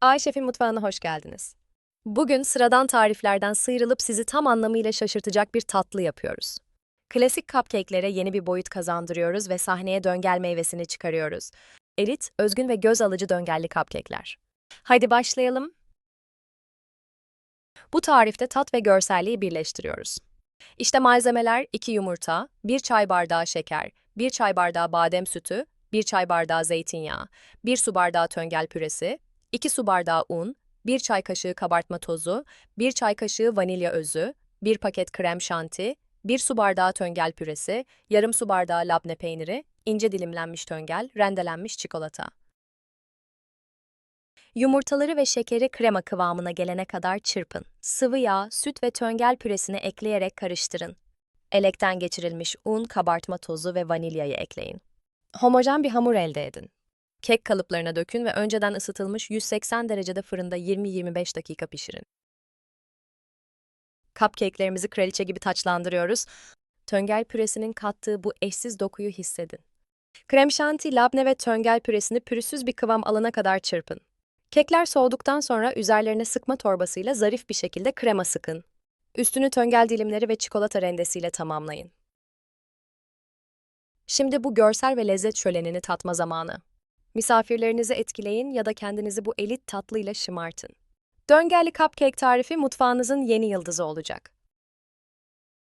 Ay Şef'in mutfağına hoş geldiniz. Bugün sıradan tariflerden sıyrılıp sizi tam anlamıyla şaşırtacak bir tatlı yapıyoruz. Klasik cupcake'lere yeni bir boyut kazandırıyoruz ve sahneye döngel meyvesini çıkarıyoruz. Elit, özgün ve göz alıcı döngelli cupcake'ler. Haydi başlayalım. Bu tarifte tat ve görselliği birleştiriyoruz. İşte malzemeler 2 yumurta, 1 çay bardağı şeker, 1 çay bardağı badem sütü, 1 çay bardağı zeytinyağı, 1 su bardağı töngel püresi, 2 su bardağı un, 1 çay kaşığı kabartma tozu, 1 çay kaşığı vanilya özü, 1 paket krem şanti, 1 su bardağı töngel püresi, yarım su bardağı labne peyniri, ince dilimlenmiş töngel, rendelenmiş çikolata. Yumurtaları ve şekeri krema kıvamına gelene kadar çırpın. Sıvı yağ, süt ve töngel püresini ekleyerek karıştırın. Elekten geçirilmiş un, kabartma tozu ve vanilyayı ekleyin. Homojen bir hamur elde edin. Kek kalıplarına dökün ve önceden ısıtılmış 180 derecede fırında 20-25 dakika pişirin. Cupcake'lerimizi kraliçe gibi taçlandırıyoruz. Töngel püresinin kattığı bu eşsiz dokuyu hissedin. Krem şanti, labne ve töngel püresini pürüzsüz bir kıvam alana kadar çırpın. Kekler soğuduktan sonra üzerlerine sıkma torbasıyla zarif bir şekilde krema sıkın. Üstünü töngel dilimleri ve çikolata rendesiyle tamamlayın. Şimdi bu görsel ve lezzet şölenini tatma zamanı. Misafirlerinizi etkileyin ya da kendinizi bu elit tatlıyla şımartın. Döngelli cupcake tarifi mutfağınızın yeni yıldızı olacak.